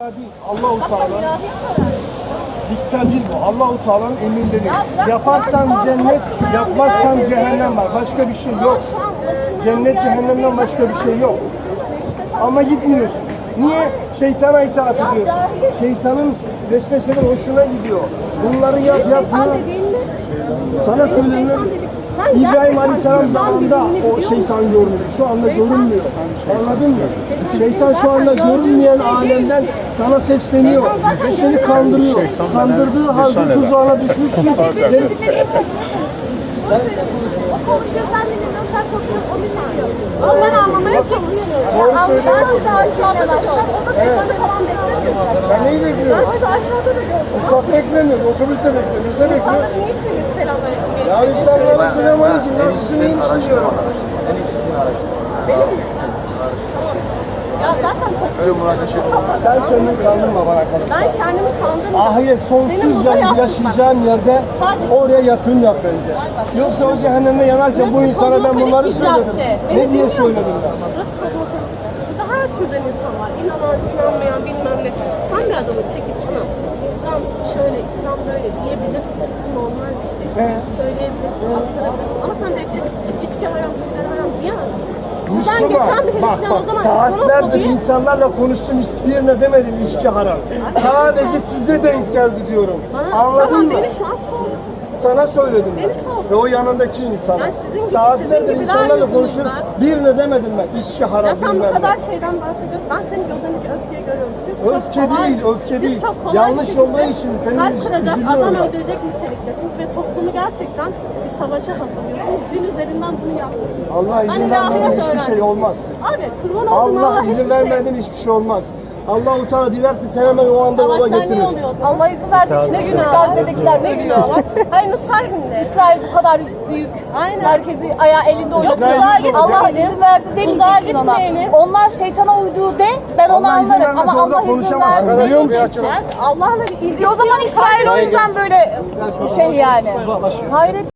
Allah-u Teala dikta değil bu. Allah-u Teala'nın emirleri. Yaparsan cennet, yapmazsan cehennem var. Başka bir şey yok. Cennet cehennemden başka bir şey yok. Ama gitmiyorsun. Niye? Şeytana itaat ediyorsun. Şeytanın vesveseleri hoşuna gidiyor. Bunları yap yap. Şeytan yap. dediğin ne? Sana söyleniyor. Sen İbrahim Aleyhisselam zamanında o şeytan görünüyor. Şu anda Şeytan- görünmüyor. Anladın mı? Şeytan şu anda görünmeyen şey alemden sana sesleniyor. Ve seni kandırıyor. Kandırdığı halde tuzağına düşmüşsün. Ben anlamaya çalışıyorum. Doğru söylüyorsun. Ben da gördüm. O da sesini falan ben neyi Ben bekliyorum? sizi aşağıda da gördüm. Uçak beklemiyoruz, otobüs de beklemiyoruz. Ne bekliyoruz? İnsanlara niye çevirip selamünaleyküm Ya geçiyor? insanlara selamünaleyküm. Nasılsın, iyi misin diyorum. Ya zaten Öyle münakaşa Sen kendini kandırma bana karşı. ben kendimi kandırmadım. Senin sonsuz yaptın yaşayacağın yerde Kardeşim. oraya yatırım yap bence. Yoksa o cehennemde yanarken bu insana ben bunları söyledim. Ne diye söyledim ben? Burası kozmopolit. Burada her türden insan var. İnanan, inanmayan, bilmem ne. Sen bir adamı çekip bana İslam şöyle, İslam böyle Bu normal bir şey. He. Söyleyebilirsin, aktarabilirsin. Ama sen direkt çekip içki haram, sigara haram diyemezsin. Ben geçen bir bak Hristiyan o zaman saatlerdir insanlarla konuştum hiçbirine demedim içki haram. Sadece size denk geldi diyorum. Bana- Anladın tamam, mı? beni şu an sor. Sana söyledim ben. Ve o yanındaki insana. Yani sizin gibi- sizin Saatlerdir gibiler insanlarla konuşurum. yüzünden- Birine demedim ben içki haram. Ya sen bu bilmem ne. kadar şeyden bahsediyorsun. Ben senin gözlerindeki öfkeyi görüyorum. Siz çok Öfke kolay- değil, öfke siz değil. çok kolay Yanlış bir şekilde olduğu için seni kalp üz- kıracak, üzülüyorum adam ben. öldürecek niteliktesiniz ve toplumu gerçekten bir savaşa hazırlıyorsunuz. Din üzerinden bunu yapıyorsunuz. Allah izin Hani vermeden hiçbir şey olmaz. Abi kurban olduğum Allah Allah izin hiçbir şey. vermeden hiçbir şey olmaz. Allah-u Teala dilerse sen hemen o anda yola Savaşlar niye getirir. oluyor o zaman? Allah izin verdiği için günah? Gazze'dekiler Ne ölüyor. günah var? Hayır Nusar günde. İsrail bu kadar büyük. Aynen. Herkesi ayağı elinde oynatıyor. İsrail yok. Allah Gitmeyelim. izin verdi Uzağa demeyeceksin ona. gitmeyelim. Onlar şeytana uyduğu de ben onu Allah izin anlarım ama orada Allah izin konuşamazsın, verdi. biliyor musun? Sen Allah'la bir ilgisi O zaman yok İsrail o yüzden böyle şey yani. Hayret